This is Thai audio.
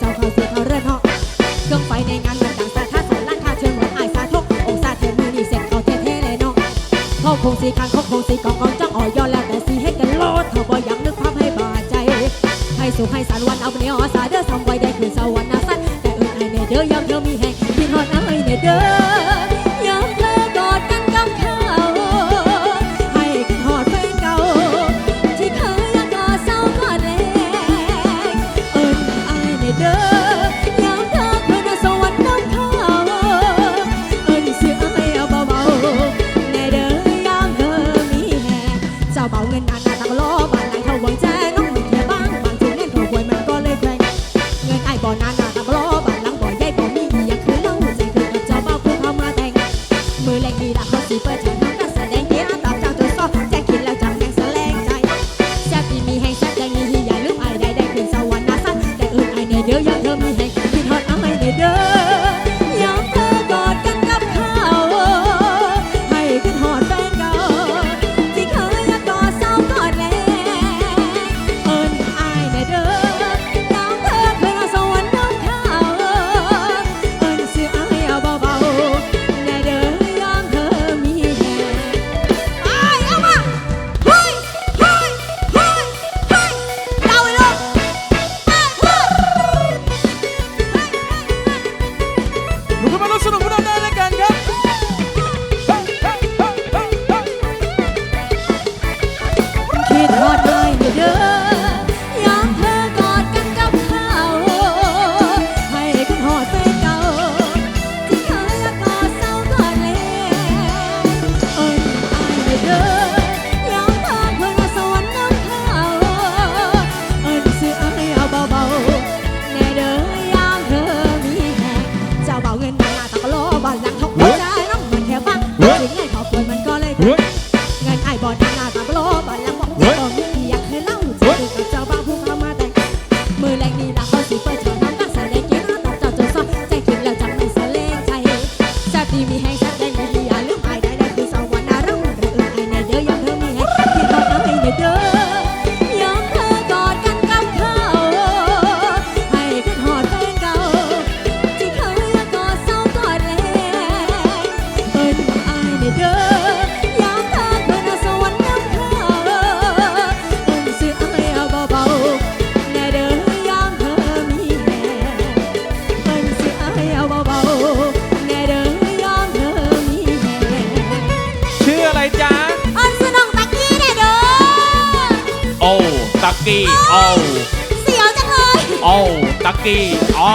เจ้าวเขาเสือเขาเรือนหาะเครื่องไฟในงานเมืองต่างสาขาสายล้านคาเชิญหวาอายสาทกองซาเทมือนี่เสร็จเขาเท่เทเลยเนองเขาคงสีคางเขาคงสีกองกองจ้องอ่อยย้อนแล้วแต่สีให้กันโลดเขาบ่อยังนึกภาพให้บาดใจ ให้สุขให้สันวันเอาไปเนี่อสาเด้อสองไว้ได้คืนสวรรค์นะสั้นแต่เอิญไอเนเด้อยามเธอมีแห่งพี่นอนนะไอเนเด้อ งดีละเขาสีเปิดฉากน้องก็แสดงเนี้ยตามเจ้าตัวซอแจ้งกินแล้วจำแรงแสลงใจแซ่บดีมีแห้งแซ่บยังมีที่อย่ลืมไอได้ได้คืนสวรรค์นะสันแต่อื่นไอเนี่ยเดี๋ยวยามเธอมีแห้งคิดฮอดเอาไอเนี่ยเด้อ ลุกขึ้ เลยเฮ้ยเงินไอ้บ่อนาตะกะโลบ้านหลังบอกจะบอกมีอยากให้เล่าจะดูกับเจ้าบ้าผู้เข้ามาแต่งมือแรงนี่ละเขาสีเปิดฉากน้ำตาแสดงกินตาเจ้าจนซ้อใจกินแล้วจำไม่สะเลงใจแซ่บดีมีแห้งแซ่บแดงมีดีอย่าลืมไอ้ได้ได้คือสวรรค์นารุ่งเรือไอ้ในเด้อยามเธอมีแห้งที่ตอนน้ำให้ในเด้อ กกี้โอ้เสียวจังเลย โอ้ตักกี้อ๋อ